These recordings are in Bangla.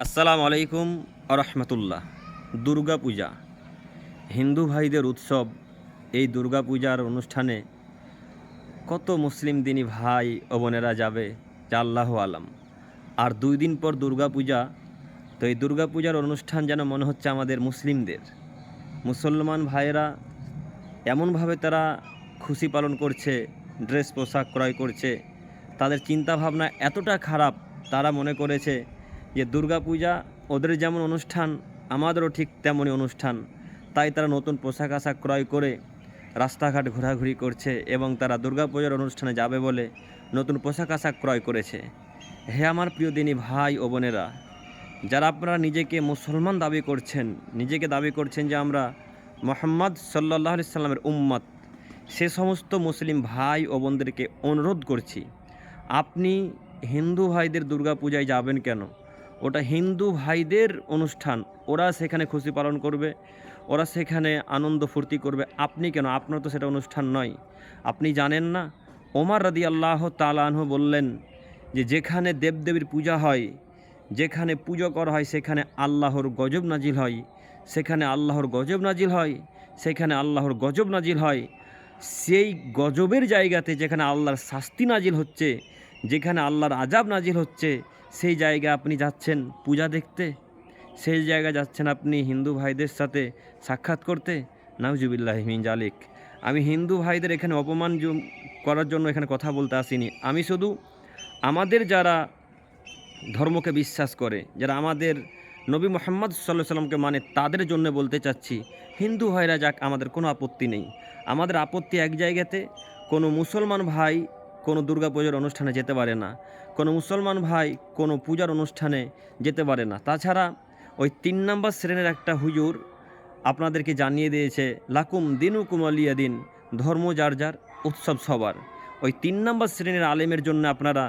আসসালামু আলাইকুম আরহামতুল্লাহ। দুর্গা পূজা। হিন্দু ভাইদের উৎসব। এই দুর্গা পূজার অনুষ্ঠানে কত মুসলিম দিনী ভাই ও বোনেরা যাবে, যা আল্লাহ আলাম। আর দুই দিন পর দুর্গা পূজা। তো এই দুর্গা পূজার অনুষ্ঠান যেন মনে হচ্ছে আমাদের মুসলিমদের। মুসলমান ভাইয়েরা এমনভাবে তারা খুশি পালন করছে, ড্রেস পোশাক ক্রয় করছে। তাদের চিন্তা ভাবনা এতটা খারাপ, তারা মনে করেছে যে দুর্গাপূজা ওদের যেমন অনুষ্ঠান, আমাদেরও ঠিক তেমনই অনুষ্ঠান। তাই তারা নতুন পোশাক আশাক ক্রয় করে রাস্তাঘাট ঘোরাঘুরি করছে এবং তারা দুর্গাপূজার অনুষ্ঠানে যাবে বলে নতুন পোশাক আশাক ক্রয় করেছে। হে আমার প্রিয় দিনী ভাই ও বোনেরা, যারা আপনারা নিজেকে মুসলমান দাবি করছেন, নিজেকে দাবি করছেন যে আমরা মোহাম্মদ সাল্লাহ সাল্লামের উম্মত, সে সমস্ত মুসলিম ভাই ও বোনদেরকে অনুরোধ করছি, আপনি হিন্দু ভাইদের দুর্গাপূজায় যাবেন কেন? ওটা হিন্দু ভাইদের অনুষ্ঠান। ওরা সেখানে খুশি পালন করবে, ওরা সেখানে আনন্দ ফুর্তি করবে। আপনি কেন? আপনার তো সেটা অনুষ্ঠান নয়। আপনি জানেন না? ওমর রাদি আল্লাহ তালানহ বললেন যে, যেখানে দেবদেবীর পূজা হয়, যেখানে পুজো করা হয়, সেখানে আল্লাহর গজব নাজিল হয়। সেখানে আল্লাহর গজব নাজিল হয়, সেখানে আল্লাহর গজব নাজিল হয়। সেই গজবের জায়গাতে যেখানে আল্লাহর শাস্তি নাজিল হচ্ছে, যেখানে আল্লাহর আজাব নাজিল হচ্ছে সেই জায়গা আপনি যাচ্ছেন পূজা দেখতে, সেই জায়গায় যাচ্ছেন আপনি হিন্দু ভাইদের সাথে সাক্ষাৎ করতে, নাউজুবিল্লাহ মিন জালিক। আমি হিন্দু ভাইদের এখানে অপমান করার জন্য এখানে কথা বলতে আসিনি। আমি শুধু আমাদের যারা ধর্মকে বিশ্বাস করে, যারা আমাদের নবী মোহাম্মদ সাল্লাহ সাল্লামকে মানে তাদের জন্য বলতে চাচ্ছি, হিন্দু ভাইরা যাক আমাদের কোনো আপত্তি নেই। আমাদের আপত্তি এক জায়গাতে কোনো মুসলমান ভাই কোনো দুর্গাপূজার অনুষ্ঠানে যেতে পারে না, কোনো মুসলমান ভাই কোনো পূজার অনুষ্ঠানে যেতে পারে না। তাছাড়া ওই তিন নম্বর শ্রেণির একটা হুজুর আপনাদেরকে জানিয়ে দিয়েছে, লাকুম দিনু কুমালিয়া দিন, ধর্ম যার যার, উৎসব সবার। ওই তিন নম্বর শ্রেণির আলেমের জন্য আপনারা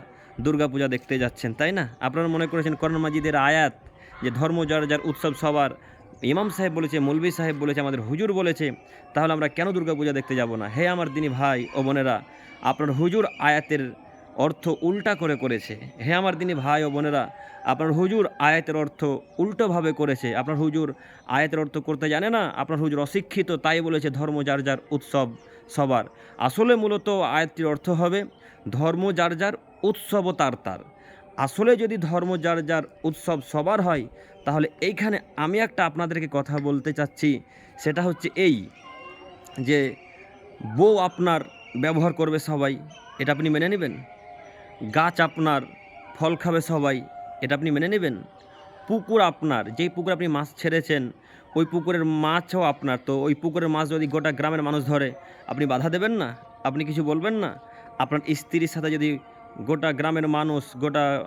দুর্গাপূজা দেখতে যাচ্ছেন, তাই না? আপনারা মনে করেছেন করণ মাজিদের আয়াত যে ধর্ম যার যার, উৎসব সবার ইমাম সাহেব বলেছে, মৌলভী সাহেব বলেছে, আমাদের হুজুর বলেছে, তাহলে আমরা কেন দুর্গাপূজা দেখতে যাব না? হে আমার দিনী ভাই ও বোনেরা, আপনার হুজুর আয়াতের অর্থ উল্টা করে করেছে। হে আমার দিনী ভাই ও বোনেরা, আপনার হুজুর আয়াতের অর্থ উল্টোভাবে করেছে। আপনার হুজুর আয়াতের অর্থ করতে জানে না, আপনার হুজুর অশিক্ষিত, তাই বলেছে ধর্ম যার যার উৎসব সবার। আসলে মূলত আয়াতটির অর্থ হবে, ধর্ম যার যার উৎসবও তার তার। আসলে যদি ধর্ম যার যার উৎসব সবার হয়, তাহলে এইখানে আমি একটা আপনাদেরকে কথা বলতে চাচ্ছি। সেটা হচ্ছে এই যে বউ আপনার ব্যবহার করবে সবাই, এটা আপনি মেনে নেবেন? গাছ আপনার ফল খাবে সবাই, এটা আপনি মেনে নেবেন? পুকুর আপনার, যেই পুকুর আপনি মাছ ছেড়েছেন, ওই পুকুরের মাছও আপনার। তো ওই পুকুরের মাছ যদি গোটা গ্রামের মানুষ ধরে, আপনি বাধা দেবেন না? আপনি কিছু বলবেন না? আপনার স্ত্রীর সাথে যদি গোটা গ্রামের মানুষ গোটা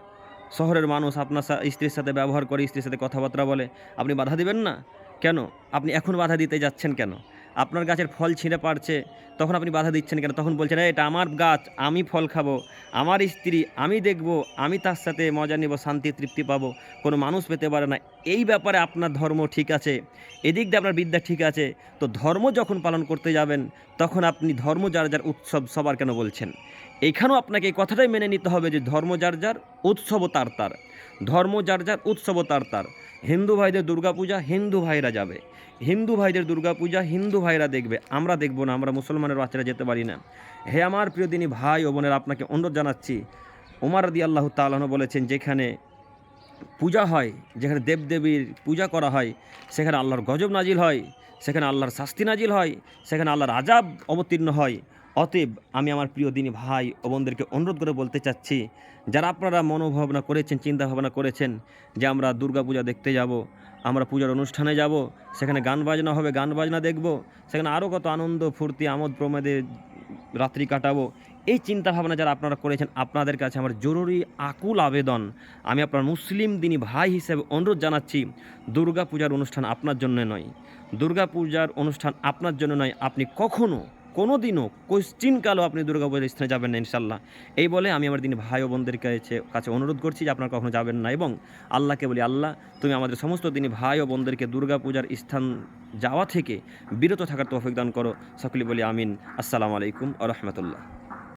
শহরের মানুষ আপনার স্ত্রীর সাথে ব্যবহার করে স্ত্রীর সাথে কথাবার্তা বলে আপনি বাধা দিবেন না? কেন? আপনি এখন বাধা দিতে যাচ্ছেন কেন? আপনার গাছের ফল ছিঁড়ে পারছে তখন আপনি বাধা দিচ্ছেন কেন? তখন বলছেন "এই, এটা আমার গাছ আমি ফল খাব আমার স্ত্রী আমি দেখব আমি তার সাথে মজা নেব শান্তি তৃপ্তি পাবো কোনো মানুষ পেতে পারে না। এই ব্যাপারে আপনার ধর্ম ঠিক আছে। এদিক দিয়ে আপনার বিদ্যা ঠিক আছে। তো ধর্ম যখন পালন করতে যাবেন তখন আপনি ধর্ম যার যার উৎসব সবার কেন বলছেন? এইখানেও আপনাকে এই কথাটাই মেনে নিতে হবে যে ধর্ম যার যার উৎসব তার তার। ধর্ম যার যার উৎসব তার তার। হিন্দু ভাইদের দুর্গাপূজা, হিন্দু ভাইরা যাবে। হিন্দু ভাইদের দুর্গাপূজা, হিন্দু ভাইরা দেখবে। আমরা দেখব না, আমরা মুসলমানের বাচ্চারা যেতে পারি না। হে আমার প্রিয় দিনী ভাই ও বোনের, আপনাকে অনুরোধ জানাচ্ছি, উমার দি আল্লাহ তালন বলেছেন, যেখানে পূজা হয়, যেখানে দেবদেবীর পূজা করা হয়, সেখানে আল্লাহর গজব নাজিল হয়, সেখানে আল্লাহর শাস্তি নাজিল হয়, সেখানে আল্লাহর আজাব অবতীর্ণ হয়। অতএব আমি আমার প্রিয় দিনী ভাই ও বোনদেরকে অনুরোধ করে বলতে চাচ্ছি, যারা আপনারা মনোভাবনা করেছেন চিন্তা ভাবনা করেছেন যে আমরা দুর্গা পূজা দেখতে যাব, আমরা পূজার অনুষ্ঠানে যাব, সেখানে গান বাজনা হবে, গান বাজনা দেখব, সেখানে আরও কত আনন্দ, ফুর্তি, আমোদ প্রমোদে রাত্রি কাটাবো, এই চিন্তা ভাবনা যারা আপনারা করেছেন, আপনাদের কাছে আমার জরুরি, আকুল আবেদন। আমি আপনার মুসলিম দিনী ভাই হিসেবে অনুরোধ জানাচ্ছি দুর্গা পূজার অনুষ্ঠান আপনার জন্য নয়। দুর্গা পূজার অনুষ্ঠান আপনার জন্য নয়, আপনি কখনো কোনো দিনও আপনি দুর্গা পূজার স্থানে যাবেন না ইনশাল্লাহ এই বলে আমি আমার দিন ভাই ও বোনদের কাছে কাছে অনুরোধ করছি যে আপনারা কখনো যাবেন না এবং আল্লাহকে বলি, আল্লাহ, তুমি আমাদের সমস্ত দিনই ভাই ও বোনদেরকে দুর্গাপূজার স্থান যাওয়া থেকে বিরত থাকার তৌফিক দান করো। সকলে বলি আমিন। আসসালামু আলাইকুম আ রহমতুল্লাহ।